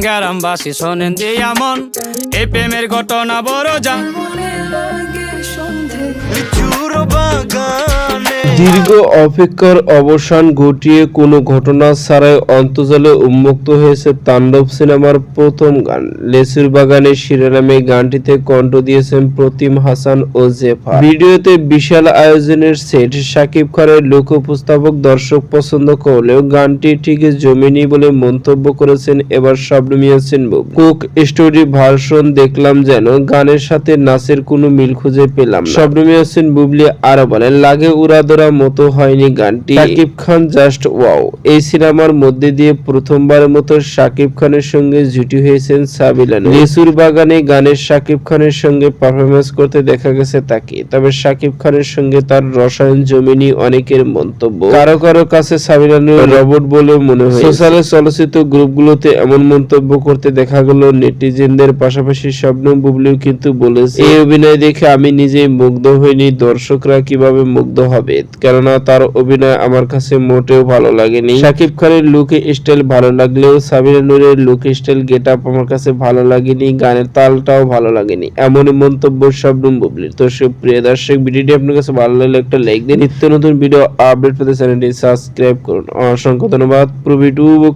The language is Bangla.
গ্রামবাসী শোনেন দিয়া মন এই প্রেমের ঘটনা বড় যা। দীর্ঘ অপেক্ষার অবসান ঘটিয়ে কোনো ঘটনা ছাড়াই অন্তজলে উন্মুক্ত হয়েছে তাণ্ডব সিনেমার প্রথম গান। লেসুর বাগানের শিরোনামে গানটিতে কণ্ঠ দিয়েছেন প্রতিম হাসান ও জেফা ভিডিওতে বিশাল আয়োজনের সেট শাকিব খানের লোক উপস্থাপক দর্শক পছন্দ করলেও গানটি ঠিক জমেনি বলে মন্তব্য করেছেন এবার Shabnam Yasin Coke Studio version দেখলাম যেন গানের সাথে নাচের কোনো মিল খুঁজে পেলাম শবনম ইয়াসিন বুবলি আরও বলেন, লাগে উড়াদোড়া মতো হয়নি গানটি। শাকিব খান জাস্ট ওয়াও এই সিনেমার মধ্যে দিয়ে প্রথমবারের মতো শাকিব খানের সঙ্গে জুটি হয়েছেন সাবিলান লিসুর বাগানে গানের শাকিব খানের সঙ্গে পারফরমেন্স করতে দেখা গেছে তাকে। তবে শাকিব খানের সঙ্গে তার রসায়ন জমিনি অনেকের মন্তব্য। কারও কারও কাছে সাবিলানের রবট বলে মনে হয় সোশ্যালে চলচ্চিত্র গ্রুপগুলোতে এমন মন্তব্য করতে দেখা গেল নেটিজেনদের পাশাপাশি শবনম বুবলিও কিন্তু বলেছে এই অভিনয় দেখে আমি নিজেই মুগ্ধ হইনি দর্শকরা কীভাবে মুগ্ধ হবে? কেননা তার অভিনয় আমার কাছে মোটেও ভালো লাগেনি। শাকিব খানের লুক স্টাইল ভালো লাগলেও সাবিনা নুরের লুক স্টাইল গেট আপ আমার কাছে ভালো লাগেনি, গানের তালটাও ভালো লাগেনি। এমনই মন্তব্য শবনম বুবলির। তো সুপ্রিয় দর্শক, ভিডিওটি আপনার কাছে ভালো লাগলে একটা লাইক দিন নিত্য নতুন ভিডিও আপডেট পেতে চ্যানেলটি সাবস্ক্রাইব করুন। অসংখ্য ধন্যবাদ। প্রবি টু বুক